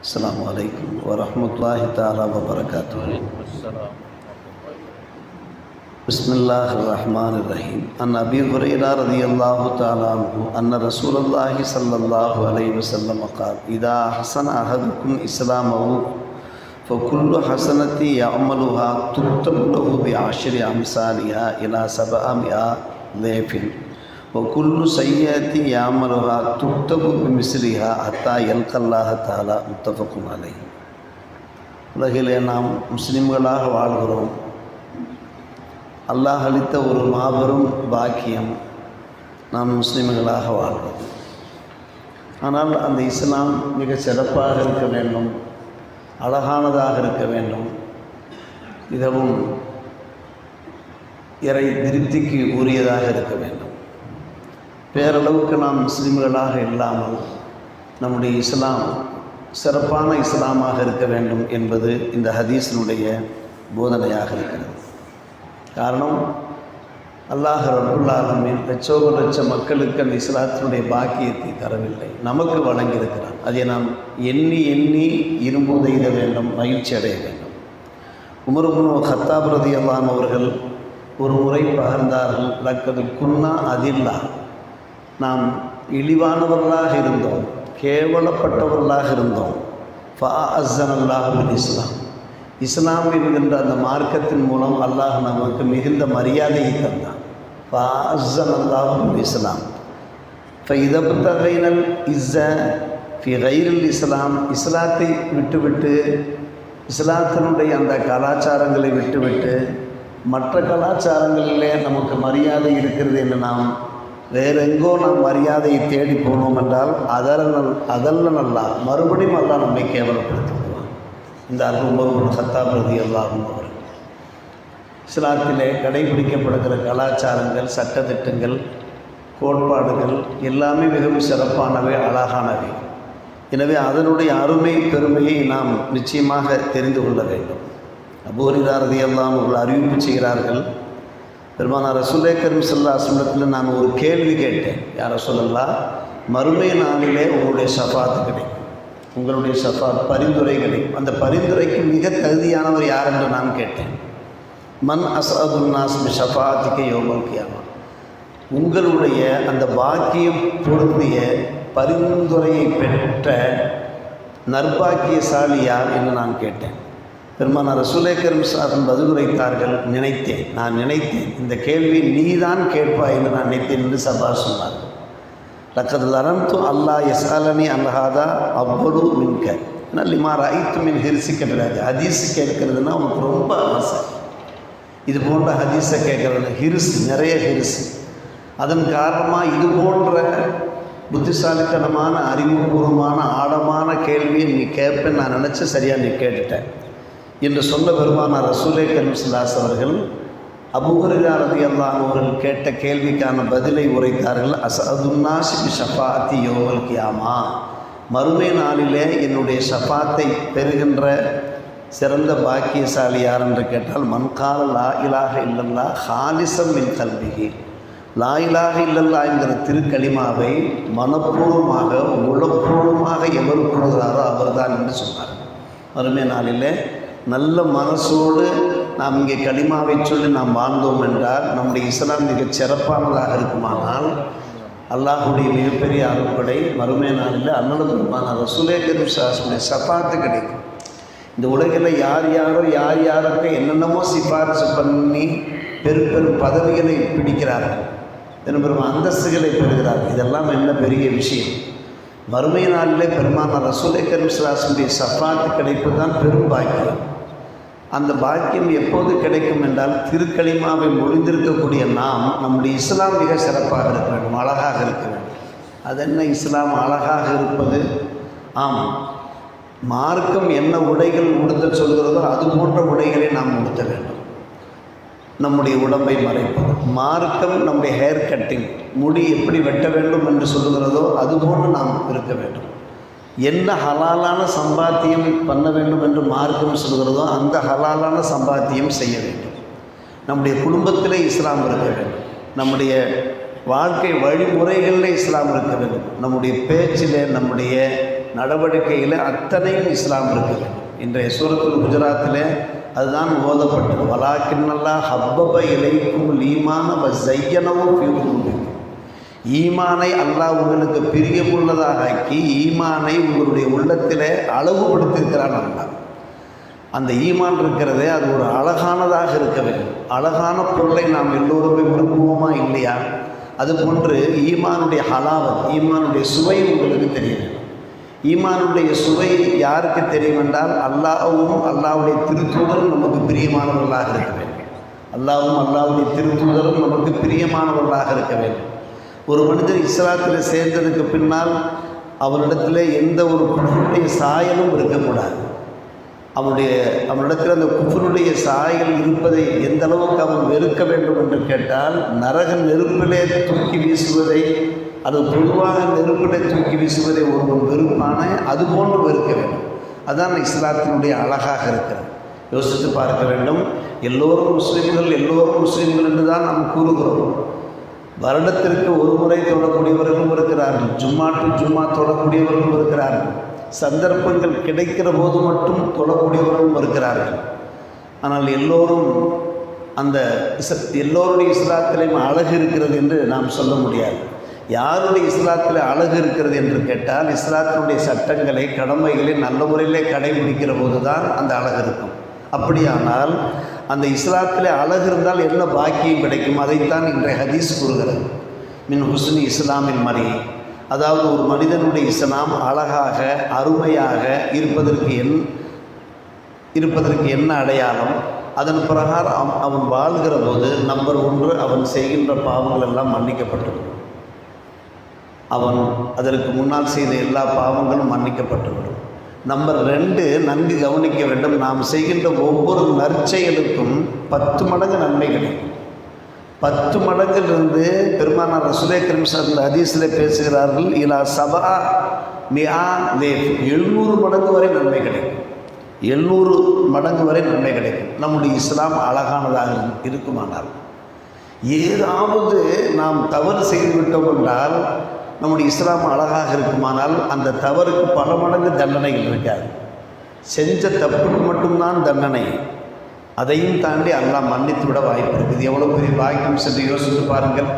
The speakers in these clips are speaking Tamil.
السلام عليكم ورحمة الله تعالى وبركاته. بسم الله الرحمن الرحيم. عن أبي هريرة رضي الله تعالى عنه أن رسول الله صلى الله عليه وسلم قال إذا حسن أحدكم إسلامه فكل حسنة يعملها تكتب له بعشر أمثالها إلى سبعمائة ضعف ஒக்குல்லு சையாத்தி யாமலுகா துக்தபு மிஸ்ரிகா அத்தா எல்கல்லாக தாலா முத்தஃபக்கும் அலை உலகிலே நாம் முஸ்லிம்களாக வாழ்கிறோம். அல்லாஹ் அளித்த ஒரு மாபெரும் பாக்கியம் நாம் முஸ்லிம்களாக வாழ்கிறோம். ஆனால் அந்த இஸ்லாம் மிக சிறப்பாக இருக்க வேண்டும். அழகானதாக இருக்க வேண்டும். மிகவும் இறை திருப்திக்கு உரியதாக இருக்க வேண்டும். பேரளவுக்கு நாம் முஸ்லீம்களாக இல்லாமல் நம்முடைய இஸ்லாம் சிறப்பான இஸ்லாமாக இருக்க வேண்டும் என்பது இந்த ஹதீஸினுடைய போதனையாக இருக்கிறது. காரணம் அல்லாஹ் ரபுல்லாலமின் லட்சோப லட்ச மக்களுக்கு அந்த இஸ்லாத்தினுடைய பாக்கியத்தை தரவில்லை. நமக்கு வழங்கியிருக்கிறான். அதை நாம் எண்ணி எண்ணி இரும்பு எய்த வேண்டும் மகிழ்ச்சி அடைய வேண்டும். உமருபுனு ஹத்தாப் ரதி அவர்கள் ஒரு முறை பகர்ந்தார்கள் லக்கது குன்னா அதில்லா. நாம் இழிவானவர்களாக இருந்தோம் கேவலப்பட்டவர்களாக இருந்தோம். ஃபா அசன் அல்லாஹுல் இஸ்லாம் இஸ்லாம் என்கின்ற அந்த மார்க்கத்தின் மூலம் அல்லாஹ் நமக்கு மிகுந்த மரியாதையை தந்தான். ஃபா அசன் அல்லாஹுல் இஸ்லாம் இப்போ இதபுத்தகைனல் இஸ்ஸ ஃபி கைரில் இஸ்லாம் இஸ்லாத்தை விட்டுவிட்டு இஸ்லாத்தினுடைய அந்த கலாச்சாரங்களை விட்டுவிட்டு மற்ற கலாச்சாரங்களிலே நமக்கு மரியாதை இருக்கிறது என்று நாம் வேறெங்கோ நாம் மரியாதையை தேடி போனோம் என்றால் அதல்ல அதல்ல நல்லா மறுபடியும் அல்லா நம்மை கேவலப்படுத்திடுவான் இந்த அருள்மருமன் சத்தாபிரதி அல்லாஹும் அவர் இஸ்லாத்திலே கடைபிடிக்கப்படுகிற கலாச்சாரங்கள் சட்டத்திட்டங்கள் கோட்பாடுகள் எல்லாமே மிகவும் சிறப்பானவை அழகானவை. எனவே அதனுடைய அருமை பெருமையை நாம் நிச்சயமாக தெரிந்து கொள்ள வேண்டும். அபூரிதாரதி எல்லாம் அவர்கள் அறிவிப்பு செய்கிறார்கள் பெருமானார் ரசூலே கரும் சொல்லா அசமத்தில் நான் ஒரு கேள்வி கேட்டேன். யாரை சொல்லலாம் மறுமை நாளிலே உங்களுடைய சஃபாத் கிடைக்கும். உங்களுடைய சஃபாத் பரிந்துரை கிடைக்கும். அந்த பரிந்துரைக்கு மிக தகுதியானவர் யார் என்று நான் கேட்டேன். மன் அசதுல் நாஸ்மி ஷஃபாத்திக்க யோகல் உங்களுடைய அந்த பாக்கியம் பொருந்திய பரிந்துரையை பெற்ற நற்பாக்கியசாலி யார் என்று நான் கேட்டேன். பெருமானார் ரசூலேக்கரும் சாதன் பதிலுரைத்தார்கள் நினைத்தேன் நான் நினைத்தேன். இந்த கேள்வி நீதான் கேட்பாய் என்று நான் நினைத்தேன் என்று சபா சொன்னார். லக்கது லரந்து அல்லா எசாலனி அல்லஹாதா அவ்வளவு மின்க. நல்லிமா ரைத்து மின் ஹிரிசிக்க கிடையாது ஹதீஸ் கேட்கறதுன்னா உனக்கு ரொம்ப ஆசை. இது போன்ற ஹதீஸை கேட்கறது ஹிரிசு நிறைய ஹிரிசு அதன் காரணமாக இது போன்ற புத்திசாலித்தனமான அறிவுபூர்வமான ஆழமான கேள்வியை நீ கேட்பேன்னு நான் நினச்சி சரியாக நீ கேட்டுட்டேன். என்று சொன்ன பெருமானார் ரசூலே கரிம்சலாஸ் அவர்கள் அபுஹரிதாரதி அல்லான் அவர்கள் கேட்ட கேள்விக்கான பதிலை உரைத்தார்கள் அசதுன்னாசி ஷஃபாத்தி யோகல் கியாமா. மறுமை நாளிலே என்னுடைய ஷஃபாத்தை பெறுகின்ற சிறந்த பாக்கியசாலி யார் என்று கேட்டால் மண்கால லா இலாக இல்லல்லா ஹாலிசம் மின் கல்விகி லா இலாக இல்லல்லா என்கிற திருக்களிமாவை மனப்பூர்வமாக உளப்பூர்வமாக எவர் கூறுகிறாரோ அவர்தான் என்று சொன்னார் மறுமை நாளிலே நல்ல மனசோடு நாம் இங்கே களிமாவை சொல்லி நாம் வாழ்ந்தோம் என்றால் நம்முடைய இஸ்லாம் மிகச் சிறப்பானதாக இருக்குமானால் அல்லாஹுடைய மிகப்பெரிய அறுப்படை மறுமை நாளில் அன்னலபெருமான ரசுலே கரீம் சாஸ்முடைய சப்பாத்து கிடைக்கும். இந்த உலகில் யார் யாரோ யார் யாருக்கு என்னென்னமோ சிபாரிசு பண்ணி பெரு பெரும் பதவிகளை பிடிக்கிறார்கள். பெரும் அந்தஸ்துகளை பெறுகிறார்கள் இதெல்லாம் என்ன பெரிய விஷயம்? வறுமை நாளிலே பெருமான ரசூலை கரிம்ஸ்லாசனுடைய சஃபாத்து கிடைப்பு தான் பெரும் பாக்கியம். அந்த பாக்கியம் எப்போது கிடைக்கும் என்றால் திருக்களிமாவை முடிந்திருக்கக்கூடிய நாம் நம்முடைய இஸ்லாம் மிக சிறப்பாக இருக்க வேண்டும் அழகாக இருக்க வேண்டும். அது என்ன இஸ்லாம் அழகாக இருப்பது? ஆம். மார்க்கம் என்ன உடைகள் உடுத்த சொல்கிறதோ அது போன்ற உடைகளை நாம் உடுத்த வேண்டும். நம்முடைய உடம்பை மறைப்பது. மார்க்கம் நம்முடைய ஹேர் கட்டிங் முடி எப்படி வெட்ட வேண்டும் என்று சொல்லுகிறதோ அதுபோன்று நாம் இருக்க வேண்டும். என்ன ஹலாலான சம்பாத்தியம் பண்ண வேண்டும் என்று மார்க்கம் சொல்கிறதோ அந்த ஹலாலான சம்பாத்தியம் செய்ய வேண்டும். நம்முடைய குடும்பத்திலே இஸ்லாம் இருக்க வேண்டும். நம்முடைய வாழ்க்கை வழிமுறைகளில் இஸ்லாம் இருக்க வேண்டும். நம்முடைய பேச்சில் நம்முடைய நடவடிக்கையில் அத்தனையும் இஸ்லாம் இருக்க வேண்டும். இன்றைய சூரத்தில் குஜராத்தில் அதுதான் ஓதப்பட்டது. வலாக்கின்னல்லா ஹப்பப இலைக்கும் லீமான வ ஜையனவும் ஃபியூக்கும் ஈமானை அல்லாஹ் உங்களுக்கு பிரியமுள்ளதாக ஆக்கி ஈமானை உங்களுடைய உள்ளத்தில் அளவுபடுத்தியிருக்கிறான் அல்லா அந்த ஈமான் இருக்கிறதே அது ஒரு அழகானதாக இருக்க வேண்டும். அழகான பொருளை நாம் எல்லோருமே விரும்புவோமா இல்லையா? அது போன்று ஈமானுடைய ஹலாவத் ஈமானுடைய சுவை உங்களுக்கு தெரியும். ஈமானுடைய சுவை யாருக்கு தெரியும் என்றால் அல்லாவும் அல்லாவுடைய திருத்தூதரும் நமக்கு பிரியமானவர்களாக இருக்க வேண்டும். அல்லாவும் அல்லாவுடைய திருத்தூதரும் நமக்கு பிரியமானவர்களாக இருக்க வேண்டும். ஒரு மனிதர் இஸ்லாத்தில் சேர்ந்ததுக்கு பின்னால் அவனிடத்தில் எந்த ஒரு குஃபனுடைய சாயலும் இருக்கக்கூடாது. அவனுடைய அவனிடத்தில் அந்த குஃபனுடைய சாயல் இருப்பதை எந்த அளவுக்கு அவன் வெறுக்க வேண்டும் என்று கேட்டால் நரக நெருப்பிலே தூக்கி வீசுவதை அது பொதுவாக நெருப்பிலே தூக்கி வீசுவதை ஒருவன் வெறுப்பான அது போன்று வெறுக்க வேண்டும். அதான் இஸ்லாத்தினுடைய அழகாக இருக்கிறது. யோசித்து பார்க்க வேண்டும். எல்லோரும் முஸ்லீம்கள் எல்லோரும் முஸ்லீம்கள் என்று தான் நாம் கூறுகிறோம். வருடத்திற்கு ஒரு முறை தொடக்கூடியவர்களும் இருக்கிறார்கள். ஜும்மா டு ஜும்மா தொழக்கூடியவர்களும் இருக்கிறார்கள். சந்தர்ப்பங்கள் கிடைக்கிற போது மட்டும் தொடக்கூடியவர்களும் இருக்கிறார்கள். ஆனால் எல்லோரும் அந்த இஸ் எல்லோருடைய இஸ்லாத்திலையும் அழகு இருக்கிறது என்று நாம் சொல்ல முடியாது. யாருடைய இஸ்லாத்தில் அழகு இருக்கிறது என்று கேட்டால் இஸ்லாத்தினுடைய சட்டங்களை கடமைகளை நல்ல முறையிலே கடைபிடிக்கிற போது தான் அந்த அழகு இருக்கும். அப்படியானால் அந்த இஸ்லாத்தில் அழகு இருந்தால் என்ன பாக்கியம் கிடைக்கும்? அதைத்தான் இன்றைய ஹதீஸ் கூறுகிறது. மின் ஹுஸ்னி இஸ்லாமின் மறை அதாவது ஒரு மனிதனுடைய இஸ்லாம் அழகாக அருமையாக இருப்பதற்கு என் இருப்பதற்கு என்ன அடையாளம்? அதன் பிரகாரம் அவன் அவன் வாழ்கிற போது நம்பர் ஒன்று அவன் செய்கின்ற பாவங்கள் எல்லாம் மன்னிக்கப்பட்டிருக்கும் அவன் அதற்கு முன்னால் செய்த எல்லா பாவங்களும் மன்னிக்கப்பட்டுவிடும். நம்பர் ரெண்டு நன்கு கவனிக்க வேண்டும். நாம் செய்கின்ற ஒவ்வொரு நற்செயலுக்கும் பத்து மடங்கு நன்மை கிடைக்கும். பத்து மடங்கிலிருந்து பெருமானார் ரசுலே கரீம் அதீசில் பேசுகிறார்கள் இலா சபா மியா லேஃப். எழுநூறு மடங்கு வரை நன்மை கிடைக்கும். எழுநூறு மடங்கு வரை நன்மை கிடைக்கும். நம்முடைய இஸ்லாம் அழகானதாக இருக்குமானால். ஏதாவது நாம் தவறு செய்துவிட்டோம் என்றால் நம்முடைய இஸ்லாம் அழகாக இருக்குமானால் அந்த தவறுக்கு பல மடங்கு தண்டனைகள் இருக்காது. செஞ்ச தப்புக்கு மட்டும்தான் தண்டனை. அதையும் தாண்டி அல்லாஹ் மன்னித்து விட வாய்ப்பு இருக்குது. எவ்வளோ பெரிய பாக்கியம் சென்று யோசித்து பாருங்கள்.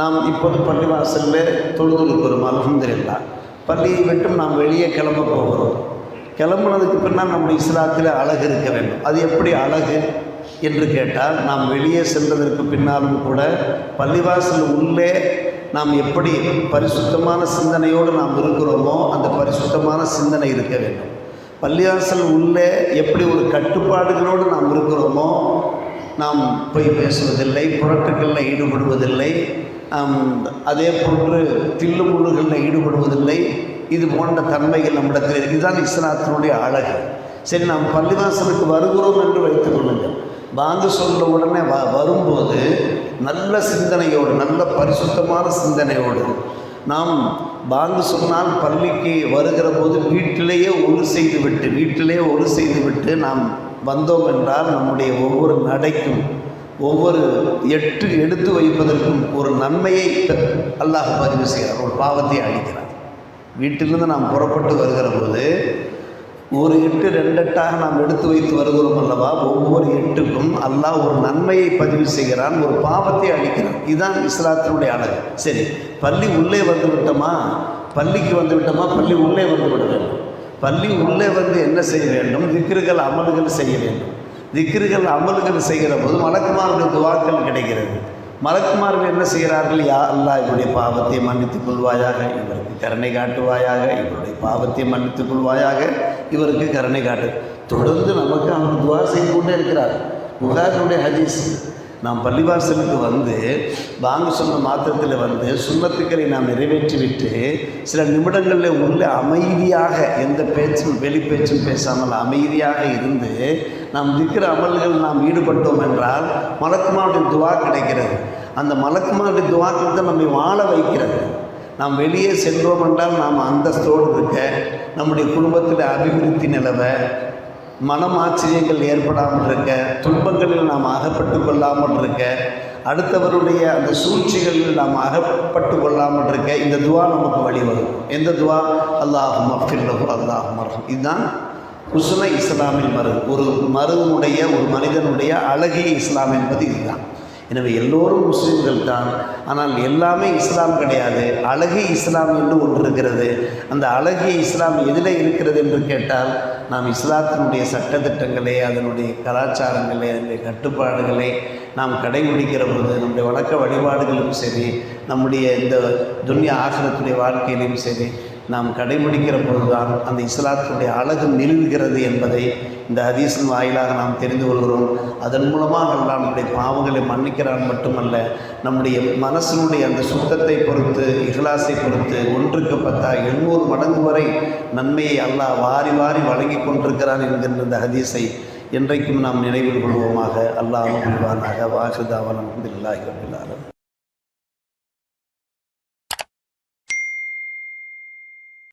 நாம் இப்போது பள்ளிவாசலில் தொழுது இருக்கிறோம் அலமதுல்லா பள்ளியை விட்டும் நாம் வெளியே கிளம்ப போகிறோம். கிளம்புனதுக்கு பின்னால் நம்முடைய இஸ்லாத்தில் அழகு இருக்க வேண்டும். அது எப்படி அழகு என்று கேட்டால் நாம் வெளியே சென்றதற்கு பின்னாலும் கூட பள்ளிவாசல் உள்ளே நாம் எப்படி பரிசுத்தமான சிந்தனையோடு நாம் இருக்கிறோமோ அந்த பரிசுத்தமான சிந்தனை இருக்க வேண்டும். பள்ளியாசல் உள்ளே எப்படி ஒரு கட்டுப்பாடுகளோடு நாம் இருக்கிறோமோ நாம் போய் பேசுவதில்லை புரட்டுகளில் ஈடுபடுவதில்லை அதே போன்று தில்லு முள்ளுகளில் ஈடுபடுவதில்லை இது போன்ற தன்மைகள் நம்மிடத்தில் இதுதான் இஸ்லாத்தினுடைய அழகு. சரி நாம் பள்ளிவாசலுக்கு வருகிறோம் என்று வைத்துக் கொள்ளுங்கள். வாங்க சொல்கிற உடனே வ வரும்போது நல்ல சிந்தனையோடு நல்ல பரிசுத்தமான சிந்தனையோடு நாம் பாங்கு சொன்னால் பள்ளிக்கு வருகிற போது வீட்டிலேயே ஒரு செய்து விட்டு வீட்டிலேயே ஒரு செய்து விட்டு நாம் வந்தோம் என்றால் நம்முடைய ஒவ்வொரு நடைக்கும் ஒவ்வொரு எட்டு எடுத்து வைப்பதற்கும் ஒரு நன்மையை அல்லாஹ் பதிவு செய்கிறார் ஒரு பாவத்தை அளிக்கிறார். வீட்டிலிருந்து நாம் புறப்பட்டு வருகிற போது ஒரு எட்டு ரெண்டெட்டாக நாம் எடுத்து வைத்து வருகிறோம் அல்லவா? ஒவ்வொரு எட்டுக்கும் அல்லாஹ் ஒரு நன்மையை பதிவு செய்கிறான் ஒரு பாவத்தை அளிக்கிறான். இதுதான் இஸ்லாத்தினுடைய அழகு. சரி பள்ளி உள்ளே வந்து விட்டோமா? பள்ளிக்கு வந்து விட்டோமா? பள்ளி உள்ளே வந்து விட வேண்டும். பள்ளி உள்ளே வந்து என்ன செய்ய வேண்டும்? திக்ருகள் அமல்கள் செய்ய வேண்டும். திக்ருகள் அமல்கள் செய்கிற போது மலக்குமாருடைய துவாக்கள் கிடைக்கிறது. மலக்குமார்கள் என்ன செய்கிறார்கள்? யா அல்லாஹ் இவருடைய பாவத்தை மன்னித்துக் கொள்வாயாக இவர்கள். கருணை காட்டுவாயாக இவருடைய பாவத்தை மன்னித்துக் கொள்வாயாக இவருக்கு கருணை காட்டு. தொடர்ந்து நமக்கு அவர் துவா செய்து கொண்டே இருக்கிறார். புகாரினுடைய ஹதீஸ். நாம் பள்ளிவாசலுக்கு வந்து வாங்க சொன்ன மாத்திரத்தில் வந்து சுண்ணத்துக்களை நாம் நிறைவேற்றிவிட்டு சில நிமிடங்களில் உள்ள அமைதியாக எந்த பேச்சும் வெளி பேச்சும் பேசாமல் அமைதியாக இருந்து நாம் திக்கிற அமல்கள் நாம் ஈடுபட்டோம் என்றால் மலக்குமாவுடைய துவா கிடைக்கிறது. அந்த மலக்குமாவுடைய துவாக்கள் தான் நம்மை வாழ வைக்கிறது. நாம் வெளியே சென்றோம் என்றால் நாம் அந்தஸ்தோடு இருக்க நம்முடைய குடும்பத்தில் அபிவிருத்தி நிலவ மனம் ஆச்சரியங்கள் ஏற்படாமல் இருக்க துன்பங்களில் நாம் அகப்பட்டு கொள்ளாமல் இருக்க அடுத்தவருடைய அந்த சூழ்ச்சிகளில் நாம் அகப்பட்டு கொள்ளாமல் இருக்க இந்த துவா நமக்கு வழிவரும் எந்த துவா? அல்லாஹ் மஃபில்லஹு அல்லாஹ் மர்ஹம் இதுதான் உசுன இஸ்லாமின் மருது ஒரு மருவனுடைய ஒரு மனிதனுடைய அழகிய இஸ்லாம் என்பது இதுதான். எனவே எல்லோரும் முஸ்லீம்கள் தான். ஆனால் எல்லாமே இஸ்லாம் கிடையாது. அழகிய இஸ்லாம் என்று ஒன்று இருக்கிறது. அந்த அழகிய இஸ்லாம் எதில் இருக்கிறது என்று கேட்டால் நாம் இஸ்லாத்தினுடைய சட்டத்திட்டங்களை அதனுடைய கலாச்சாரங்களை அதனுடைய கட்டுப்பாடுகளை நாம் கடைபிடிக்கிற பொழுது நம்முடைய வழக்க வழிபாடுகளும் சரி நம்முடைய இந்த துன்யா ஆசிரத்துடைய வாழ்க்கையிலும் சரி நாம் கடைபிடிக்கிற பொழுதுதான் அந்த இஸ்லாத்தினுடைய அழகு நிறுவுகிறது என்பதை இந்த ஹதீஸின் வாயிலாக நாம் தெரிந்து கொள்கிறோம். அதன் மூலமாக அல்லா நம்முடைய பாவங்களை மன்னிக்கிறான் மட்டுமல்ல நம்முடைய மனசினுடைய அந்த சுத்தத்தை பொறுத்து இஹ்லாஸை பொறுத்து ஒன்றுக்கு பத்தா எண்ணூறு மடங்கு வரை நன்மையை அல்லாஹ் வாரி வாரி வழங்கி கொண்டிருக்கிறான் என்கின்ற இந்த ஹதீஸை என்றைக்கும் நாம் நினைவில் கொள்வோமாக. அல்லாஹ் புரிவானாக வாசுதாவன் அலமதுல்லாஹி